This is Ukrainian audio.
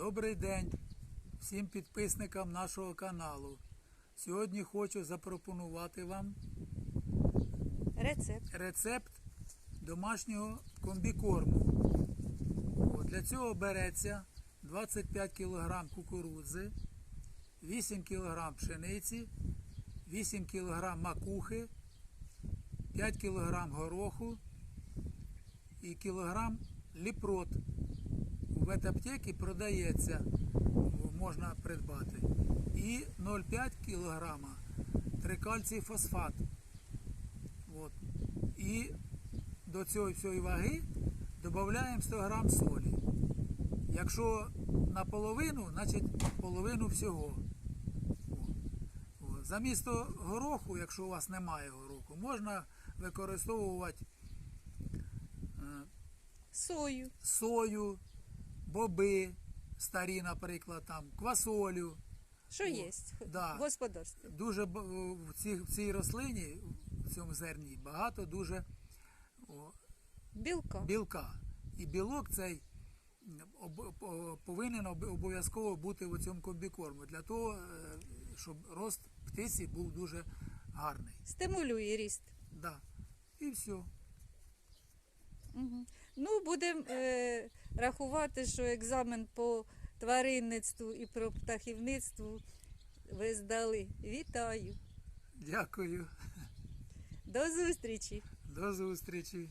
Добрий день всім підписникам нашого каналу. Сьогодні хочу запропонувати вам Рецепт. рецепт домашнього комбікорму. От, Для цього береться 25 кг кукурудзи, 8 кг пшениці, 8 кг макухи, 5 кг гороху і кілограм ліпрот. У ветаптекі продається, можна придбати. І 0,5 кг трикальцій фосфат. От. І до цієї всієї ваги додаємо 100 грам солі. Якщо наполовину, значить половину всього. Замісто гороху, якщо у вас немає гороху, можна використовувати е, Сою. сою, боби, старі, наприклад, там, квасолю. Що є да. в господарстві. Дуже в цій, в цій рослині, в цьому зерні, багато дуже о, Білка. білка. І білок цей об- повинен обов'язково бути в цьому комбікорму для того, е, щоб рост птиці був дуже гарний. Стимулює ріст. Да. І все. Угу. Ну, будемо е, рахувати, що екзамен по тваринництву і про птахівництву ви здали. Вітаю. Дякую. До зустрічі! До зустрічі.